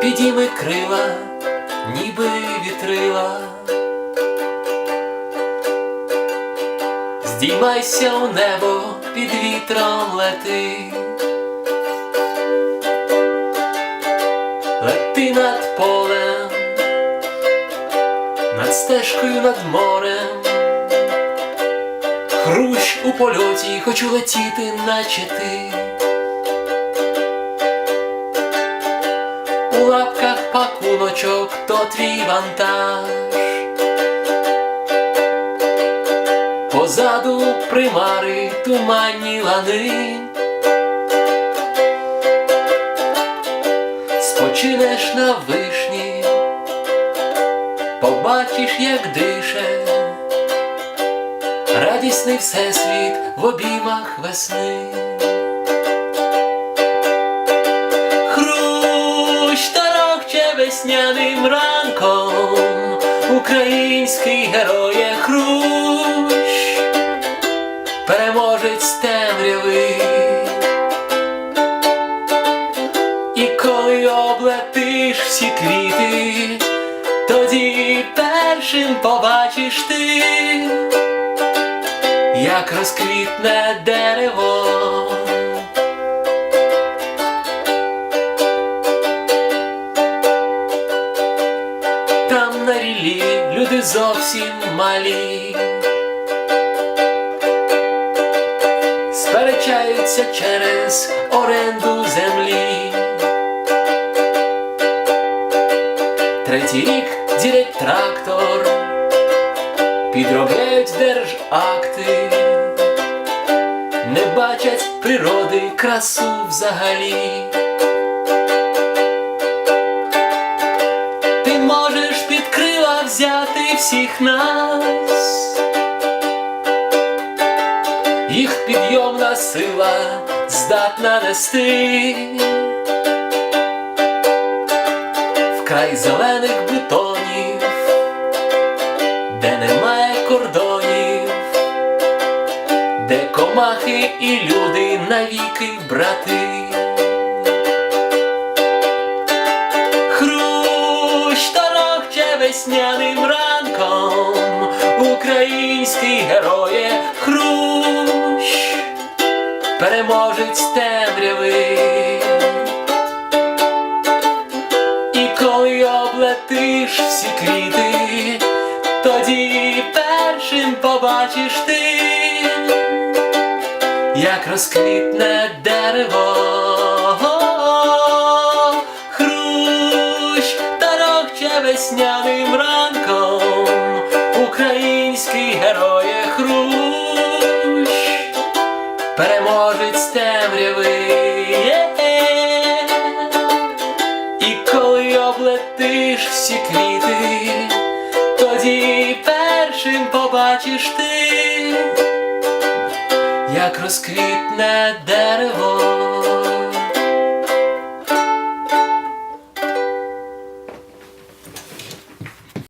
Підійми крила, ніби вітрила. Здіймайся у небо, під вітром лети. Лети над полем, над стежкою, над морем. Хрущ у польоті, хочу летіти, наче ти. У лапках пакуночок, то твій вантаж. Позаду примари туманні лани. Спочинеш на вишні, побачиш, як дише, радісний всесвіт в обіймах весни. Хрущ торохче весняним ранком, український героє хрущ, переможець темряви. І коли облетиш всі квіти, тоді першим побачиш ти, як розквітне дерево. Там на рілі люди зовсім малі. Сперечаються через оренду землі. Третій рік ділять трактор, підробляють держакти, не бачать природи красу взагалі. Ти можеш під крила взяти всіх нас, їх підйомна сила здатна нести. Край зелених бутонів, де немає де комахи і люди навіки брати. Хрущ торохче весняним ранком, український героє хрущ, переможець темряви. І коли облетиш всі квіти, тоді першим побачиш ти, як розквітне дерево. Хрущ торохче весняним ранком, український героє хрущ, переможець темряви. І коли облетиш всі квіти, тоді першим побачиш ти, як розквітне дерево.